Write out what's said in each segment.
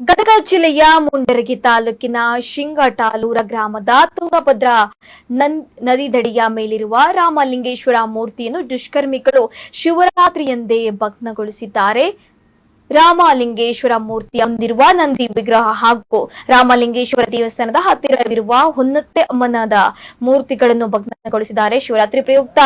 ಗದಗ ಜಿಲ್ಲೆಯ ಮುಂಡರಗಿ ತಾಲೂಕಿನ ಶಿಂಗಟಾಲೂರ ಗ್ರಾಮದ ತುಂಗಭದ್ರಾ ನದಿ ದಡಿಯ ಮೇಲಿರುವ ರಾಮಲಿಂಗೇಶ್ವರ ಮೂರ್ತಿಯನ್ನು ದುಷ್ಕರ್ಮಿಗಳು ಶಿವರಾತ್ರಿಯಂದೇ ಭಗ್ನಗೊಳಿಸಿದ್ದಾರೆ. ರಾಮಲಿಂಗೇಶ್ವರ ಮೂರ್ತಿ ಹೊಂದಿರುವ ನಂದಿ ವಿಗ್ರಹ ಹಾಗೂ ರಾಮಲಿಂಗೇಶ್ವರ ದೇವಸ್ಥಾನದ ಹತ್ತಿರವಿರುವ ಹೊನ್ನತ್ತೆ ಅಮ್ಮನದ ಮೂರ್ತಿಗಳನ್ನು ಭಗ್ನಗೊಳಿಸಿದ್ದಾರೆ. ಶಿವರಾತ್ರಿ ಪ್ರಯುಕ್ತ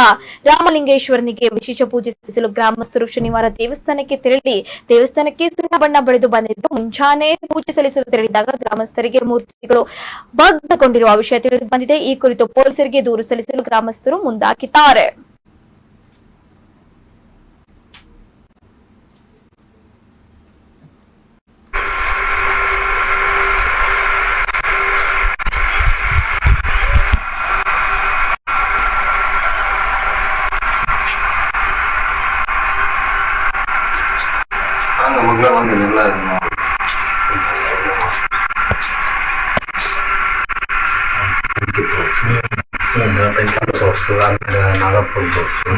ರಾಮಲಿಂಗೇಶ್ವರನಿಗೆ ವಿಶೇಷ ಪೂಜೆ ಸಲ್ಲಿಸಲು ಗ್ರಾಮಸ್ಥರು ಶನಿವಾರ ದೇವಸ್ಥಾನಕ್ಕೆ ತೆರಳಿ, ದೇವಸ್ಥಾನಕ್ಕೆ ಸುಣ್ಣ ಬಣ್ಣ ಬಳಿದು ಬಂದಿದ್ದು, ಮುಂಜಾನೆ ಪೂಜೆ ಸಲ್ಲಿಸಲು ತೆರಳಿದಾಗ ಗ್ರಾಮಸ್ಥರಿಗೆ ಮೂರ್ತಿಗಳು ಭಗ್ನಗೊಂಡಿರುವ ವಿಷಯ ತಿಳಿದು ಬಂದಿದೆ. ಈ ಕುರಿತು ಪೊಲೀಸರಿಗೆ ದೂರು ಸಲ್ಲಿಸಲು ಗ್ರಾಮಸ್ಥರು ಮುಂದಾಗಿದ್ದಾರೆ. ಮಗ್ಳ ಬಂದಿಲ್ಲ ನಾಗಪ್ಪನ ತೋರ್ಸು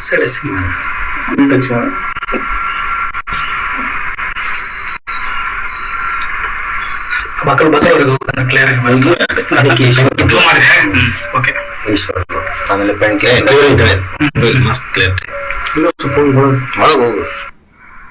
ಸರಿ ಮೇಲೆ ಮಕ್ಕಳು ಬಂದವರಿಗೂ ಕ್ಲಿಯರ್ ಓಕೆ ಈಶ್ವರ ಆಮೇಲೆ ಬೆಂಕಿ ಮಸ್ತ್ ಕ್ಲಿಯರ್ ಒಳಗೆ ಹೋಗು.